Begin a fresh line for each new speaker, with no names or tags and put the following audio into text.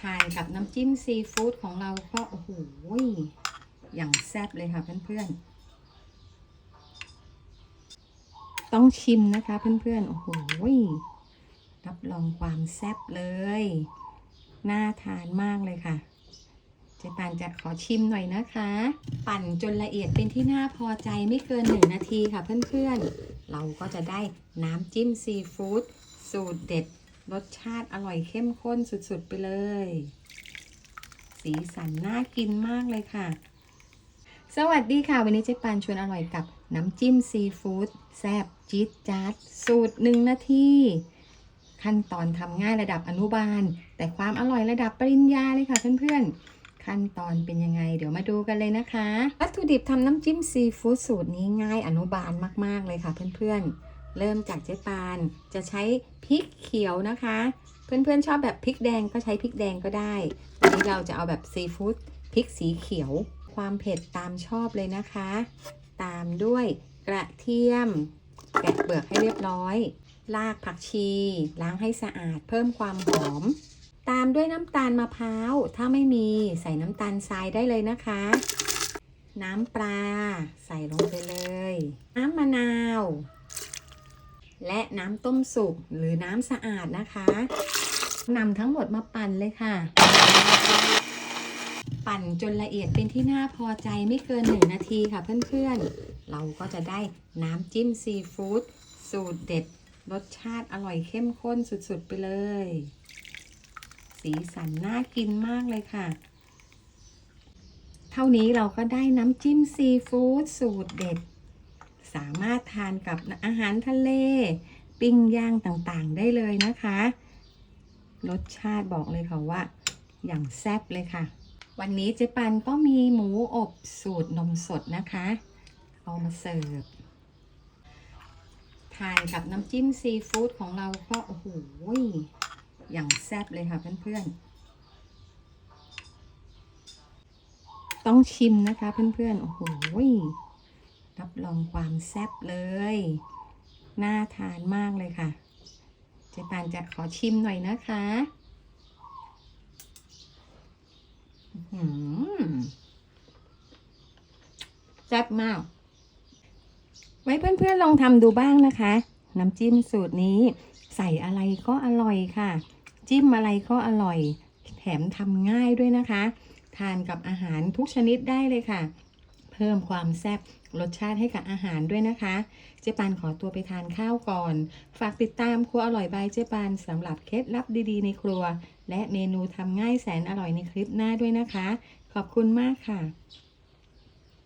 ทานกับน้ำจิ้มซีฟู้ดของเราก็โอ้โหอย่างแซ่บเลยค่ะเพื่อนๆ ต้องชิมนะคะเพื่อนๆ โอ้โหรับรองความแซ่บเลย น่าทานมากเลยค่ะ เจ๊ปานจะขอชิมหน่อยนะคะ ปั่นจนละเอียดเป็นที่น่าพอใจไม่เกินหนึ่งนาทีค่ะเพื่อนๆ เราก็จะได้น้ำจิ้มซีฟู้ดสูตรเด็ด รสชาติอร่อยเข้มข้นสุดๆไปเลย สีสันน่ากินมากเลยค่ะ สวัสดีค่ะ วันนี้เจ๊ปานชวนอร่อยกับน้ำจิ้มซีฟู้ดแซ่บจี๊ดจ๊าดสูตรหนึ่งนาทีขั้นตอนทำง่ายระดับอนุบาล แต่ความอร่อยระดับปริญญาเลยค่ะเพื่อนๆ ขั้นตอนเป็นยังไง เดี๋ยวมาดูกันเลยนะคะ วัตถุดิบทำน้ำจิ้มซีฟู้ดสูตรนี้ง่ายอนุบาลมากๆเลยค่ะเพื่อนๆ เริ่มจากเจ๊ปานจะใช้พริกเขียวนะคะ เพื่อนๆชอบแบบพริกแดงก็ใช้พริกแดงก็ได้วันนี้เราจะเอาแบบซีฟู้ดพริกสีเขียว ความเผ็ดตามชอบเลยนะคะ ตามด้วยกระเทียม แกะเปลือกให้เรียบร้อยรากผักชี ล้างให้สะอาดเพิ่มความหอม ตามด้วยน้ำตาลมะพร้าว ถ้าไม่มีใส่น้ำตาลทรายได้เลยนะคะ น้ำปลา ใส่ลงไปเลย น้ำมะนาว และน้ำต้มสุกหรือน้ำสะอาดนะคะนำทั้งหมดมาปั่นเลยค่ะ ปั่นจนละเอียดเป็นที่น่าพอใจไม่เกินหนึ่งนาทีค่ะเพื่อนๆ เราก็จะได้น้ำจิ้มซีฟู้ดสูตรเด็ด รสชาติอร่อยเข้มข้นสุดๆไปเลย สีสันน่ากินมากเลยค่ะ เท่านี้เราก็ได้น้ำจิ้มซีฟู้ดสูตรเด็ด สามารถทานกับอาหารทะเล ปิ้งย่างต่างๆ ได้เลยนะคะ รสชาติบอกเลยค่ะว่า อย่างแซ่บเลยค่ะ วันนี้เจ๊ปันก็มีหมูอบสูตรนมสดนะคะ เอามาเสิร์ฟทานกับน้ำจิ้มซีฟู้ดของเราก็โอ้โหอย่างแซ่บเลยค่ะเพื่อนๆ ต้องชิมนะคะเพื่อนๆ โอ้โห รับรองความแซ่บเลย น่าทานมากเลยค่ะ เจ๊ปานจะขอชิมหน่อยนะคะแซ่บมาก ไว้เพื่อนๆลองทำดูบ้างนะคะ น้ำจิ้มสูตรนี้ ใส่อะไรก็อร่อยค่ะ จิ้มอะไรก็อร่อย แถมทำง่ายด้วยนะคะ ทานกับอาหารทุกชนิดได้เลยค่ะ เพิ่มความแซ่บรสชาติให้กับอาหารด้วยนะคะ เจ๊ปานขอตัวไปทานข้าวก่อน ฝากติดตามครัวอร่อยบายเจ๊ปานสำหรับเคล็ดลับดีๆในครัว และเมนูทำง่ายแสนอร่อยในคลิปหน้าด้วยนะคะ ขอบคุณมากค่ะ